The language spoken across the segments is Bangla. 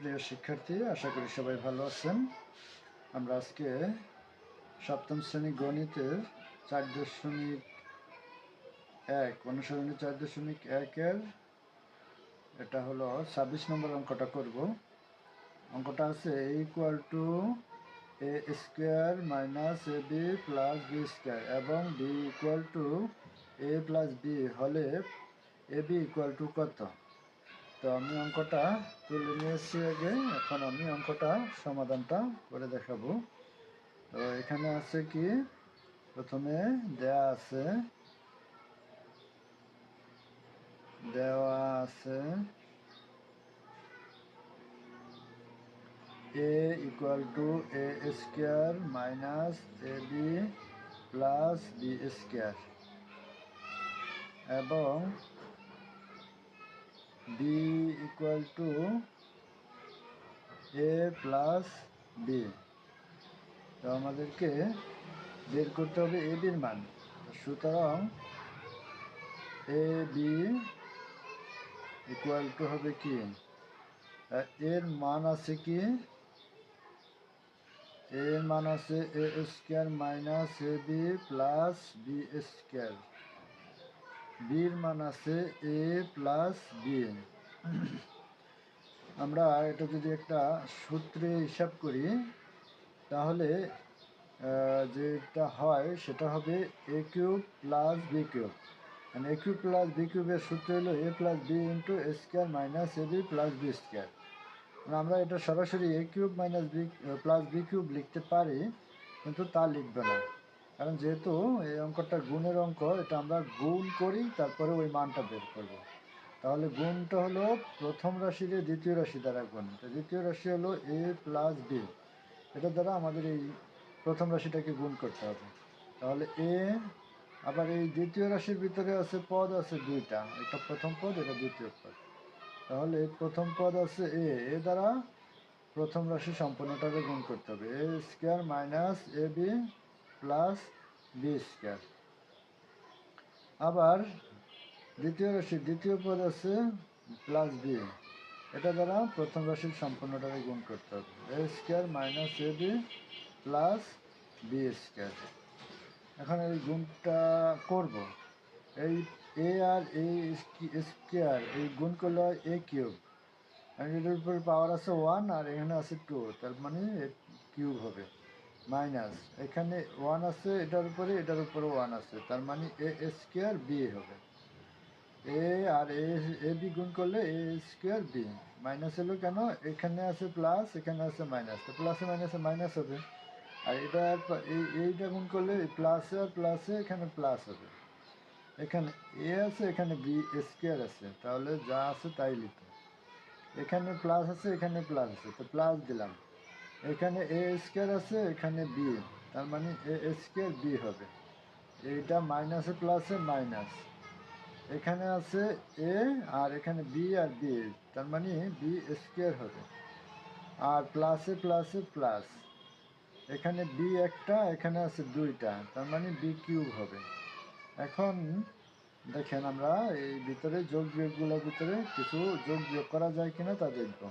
প্রিয় শিক্ষার্থী, আশা করি সবাই ভালো আছেন। আমরা আজকে সপ্তম শ্রেণি গণিতের চার দশমিক এক অনুসরণী চার দশমিক একের এটা হলো ছাব্বিশ নম্বর অঙ্কটা করব। অঙ্কটা আছে A equal to A square minus A B plus B square এবং B equal to A plus B হলে এ বি ইকুয়াল টু কত? তো আমি অঙ্কটা তুলে নিয়েছি আগে। এখন আমি অঙ্কটা সমাধানটা করে দেখাবো। তো এখানে আছে কি? প্রথমে দেয়া আছে, দেওয়া আছে A equal to A square minus A B plus B square এবং B equal to A plus B তো আমাদেরকে বের করতে হবে এ বির মান। সুতরাং এ বি ইকুয়াল টু হবে কি? এর মান আছে কি? এর মান আছে A square minus A B plus B square বির মান আছে এ প্লাস বি আমরা এটা যদি একটা সূত্রে হিসাব করি, তাহলে যেটা হয় সেটা হবে A cube plus B cube. মানে এ কিউব প্লাস বি কিউবের সূত্র হলো A plus B into A square minus A B plus B square. মানে আমরা এটা সরাসরি A cube minus B, plus B cube লিখতে পারি, কিন্তু তা লিখবে না। কারণ যেহেতু এই অঙ্কটা গুণের অঙ্ক, এটা আমরা গুণ করি, তারপরে ওই মানটা বের করব। তাহলে গুণটা হলো প্রথম রাশির দ্বিতীয় রাশি দ্বারা গুণ। দ্বিতীয় রাশি হলো এ প্লাস বি এটা দ্বারা আমাদের এই প্রথম রাশিটাকে গুণ করতে হবে। তাহলে এ আবার এই দ্বিতীয় রাশির ভিতরে আছে পদ আছে দুইটা। এটা প্রথম পদ, এটা দ্বিতীয় পদ। তাহলে প্রথম পদ আছে এ এ দ্বারা প্রথম রাশি সম্পূর্ণটাকে গুণ করতে হবে। A square minus A B plus B square আবার দ্বিতীয় রাশি, দ্বিতীয় পদ আছে প্লাস বি। এটা দ্বারা প্রথম রাশির সম্পূর্ণটাকে গুণ করতে হবে। A square minus A B plus B square. এখন এই গুণটা করব। এই এ আর এ স্কোয়ার, এই গুণ করলে হয় এ কিউব। এটার উপরে পাওয়ার আছে ওয়ান আর এখানে আছে টু তার মানে কিউব হবে। মাইনাস। এখানে ওয়ান আছে, এটার উপরে এটার উপরে ওয়ান আছে। তার মানে এ স্কোয়ার বি হবে। এ আর এ বি গুণ করলে এ স্কোয়ার বি মাইনাস হলো কেন? এখানে আছে প্লাস এখানে আছে মাইনাস তো প্লাসে মাইনাসে মাইনাস হবে। আর এটা এই, এইটা গুণ করলে প্লাসে আর প্লাসে এখানে প্লাস হবে। এখানে এ আছে, এখানে বি স্কোয়ার আছে। তাহলে যা আছে তাই লিখো। এখানে প্লাস আছে, এখানে প্লাস আছে। তো প্লাস দিলাম। এখানে এ স্কোয়ার আছে, এখানে বি। তার মানে এ স্কোয়ার বি হবে। এইটা মাইনাসে প্লাসে মাইনাস এখানে আছে এ আর এখানে বি আর বি। তার মানে বি স্কোয়ার হবে। আর প্লাসে প্লাসে প্লাস এখানে বি একটা, এখানে আছে দুইটা। তার মানে বি কিউব হবে। এখন দেখেন আমরা এই ভিতরে যোগ বিয়োগগুলোর ভিতরে কিছু যোগ বিয়োগ করা যায় কিনা তা দেখব।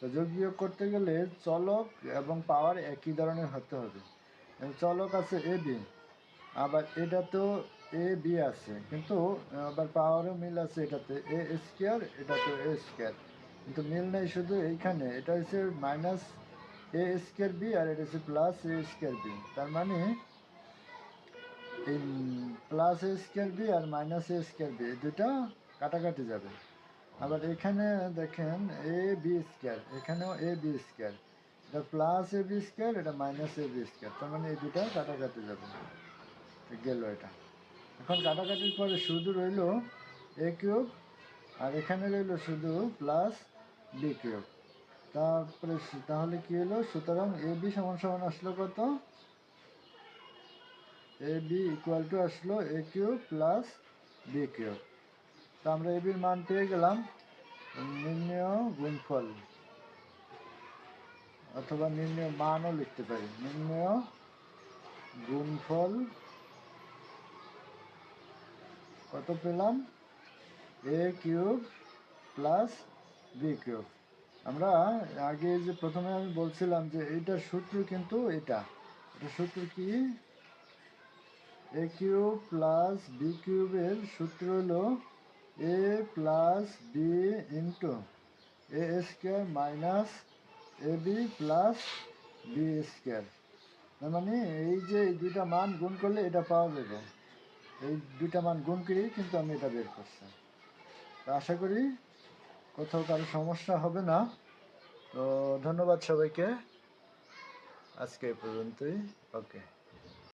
তো যোগ বিয়োগ করতে গেলে চলক এবং পাওয়ার একই ধরনের হতে হবে। চলক আছে এ বি, আবার এটা তো এ বি আছে, কিন্তু আবার পাওয়ারও মিল আছে এটাতে, এ স্কোয়ার এটা তো এ স্কোয়ার। কিন্তু মিল নেই শুধু এইখানে, এটা হচ্ছে মাইনাস এ স্কোয়ার বি আর এটা হচ্ছে প্লাস এ স্কোয়ার বি। তার মানে এই প্লাস এ স্কোয়ার বি আর মাইনাস এ স্কোয়ার বি দুটা কাটাকাটি যাবে। আবার এখানে দেখেন এ বি স্কোয়ার এখানেও এ বি স্কোয়ার এটা প্লাস এ বি স্কোয়ার এটা মাইনাস এ বি স্কোয়ার তার মানে এই দুটা কাটাকাটি যাবে। গেল এটা। এখন কাটাকাটির পরে শুধু রইল এ কিউব আর এখানে রইল শুধু প্লাস বি কিউব তারপরে তাহলে কি হলো? সুতরাং এ বি সমান সমান আসলো কত? এ বি ইকুয়াল টু আসলো A cube plus B cube তা আমরা এ বির মান পেয়ে গেলাম। নির্ণয় গুণফল। অথবা নির্ণয় মানও লিখতে পারি। নির্ণয় গুণফল। কত পেলাম? A cube plus B cube. আমরা আগে যে প্রথমে আমি বলছিলাম যে এইটার সূত্র কিন্তু এটা। এটা সূত্র কি? এ কিউব প্লাস বি কিউবের সূত্র হলো A plus B into A square minus A B plus B square তার মানে এই যে এই দুইটা মান গুণ করলে এটা পাওয়া যাবে। এই দুইটা মান গুণ করেই কিন্তু আমি এটা বের করছি। তো আশা করি কোথাও কারও সমস্যা হবে না। তো ধন্যবাদ সবাইকে। আজকে এই পর্যন্তই। ওকে।